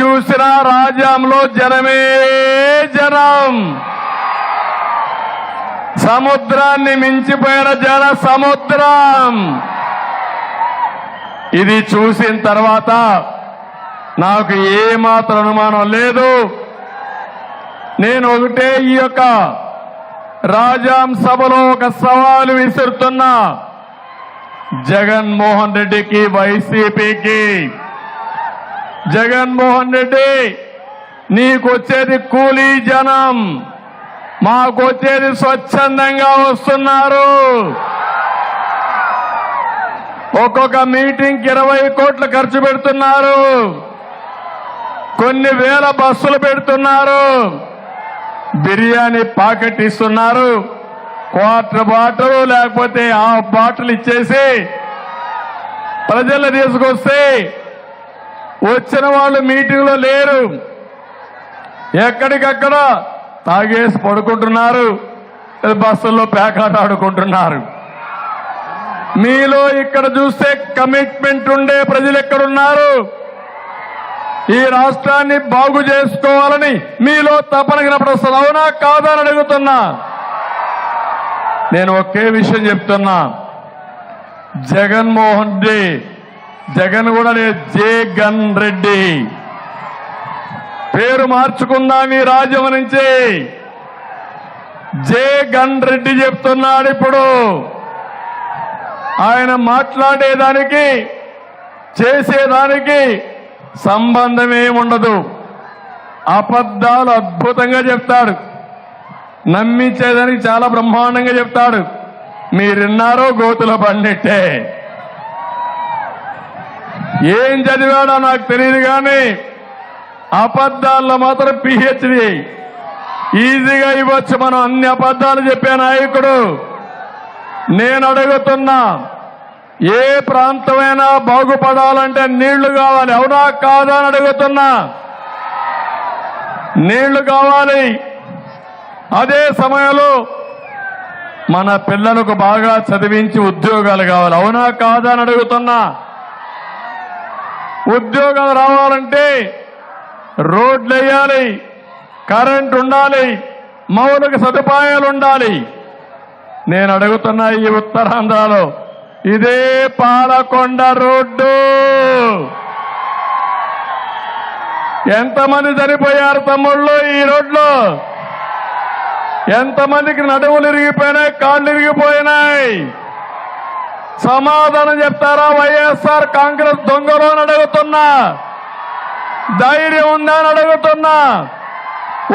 చూసినా రాజ్యంలో జనమే జనం. సముద్రాన్ని మించిపోయిన జన సముద్రం. ఇది చూసిన తర్వాత నాకు ఏ మాత్రం అనుమానం లేదు. నేను ఒకటే ఈ యొక్క రాజాం సభలో ఒక సవాలు విసురుతున్నా. జగన్మోహన్ రెడ్డికి వైసీపీకి. జగన్మోహన్ రెడ్డి నీకొచ్చేది కూలీ జనం. మాకొచ్చేది స్వచ్ఛందంగా వస్తున్నారు. ఒక్కొక్క మీటింగ్ ఇరవై కోట్లు ఖర్చు పెడుతున్నారు. కొన్ని వేల బస్సులు పెడుతున్నారు. బిర్యానీ పాకెట్ ఇస్తున్నారు. క్వార్టర్ బాటిల్ లేకపోతే హాఫ్ బాటిల్ ఇచ్చేసి ప్రజలు తీసుకొస్తే వచ్చిన వాళ్ళు మీటింగ్లో లేరు. ఎక్కడికక్కడ తాగేసి పడుకుంటున్నారు. బస్సుల్లో పేకాట ఆడుకుంటున్నారు. మీలో ఇక్కడ చూస్తే కమిట్మెంట్ ఉండే ప్రజలు ఎక్కడున్నారు? ఈ రాష్ట్రాన్ని బాగు చేసుకోవాలని మీలో తపన కనపడొస్తుంది. అవునా కాదని అడుగుతున్నా. నేను ఒకే విషయం చెప్తున్నా. జగన్మోహన్ రెడ్డి జగన్ కూడా లేదు జగన్ రెడ్డి. పేరు మార్చుకుందాం ఈ రాజ్యం నుంచి? జగన్ రెడ్డి చెప్తున్నాడు ఇప్పుడు. ఆయన మాట్లాడేదానికి చేసేదానికి సంబంధం ఏముండదు అబద్ధాలు అద్భుతంగా చెప్తాడు. నమ్మించేదానికి చాలా బ్రహ్మాండంగా చెప్తాడు. మీరున్నారో గోతుల పండిట్టే. ఏం చదివాడో నాకు తెలియదు కానీ అబద్ధాల్లో మాత్రం పిహెచ్డి ఈజీగా ఇవ్వచ్చు మనం అన్ని అబద్ధాలు చెప్పే నాయకుడు. నేను అడుగుతున్నా ఏ ప్రాంతమైనా బాగుపడాలంటే నీళ్ళు కావాలి. అవునా కాదా అని అడుగుతున్నా. నీళ్ళు కావాలి. అదే సమయంలో మన పిల్లలకు బాగా చదివించి ఉద్యోగాలు కావాలి. అవునా కాదా అని అడుగుతున్నా. ఉద్యోగాలు రావాలంటే రోడ్లు వేయాలి కరెంట్ ఉండాలి మౌలిక సదుపాయాలు ఉండాలి నేను అడుగుతున్న ఈ ఉత్తరాంధ్రలో ఇదే పాలకొండ రోడ్డు. ఎంతమంది చనిపోయారు తమ్ముళ్ళు ఈ రోడ్లో? ఎంతమందికి నడువులు ఇరిగిపోయినాయి కాళ్ళు ఇరిగిపోయినాయి? సమాధానం చెప్తారా వైఎస్ఆర్ కాంగ్రెస్ దొంగలు అని అడుగుతున్నా? ధైర్యం ఉందా అని అడుగుతున్నా?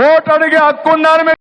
ఓటు అడిగే హక్కు ఉందా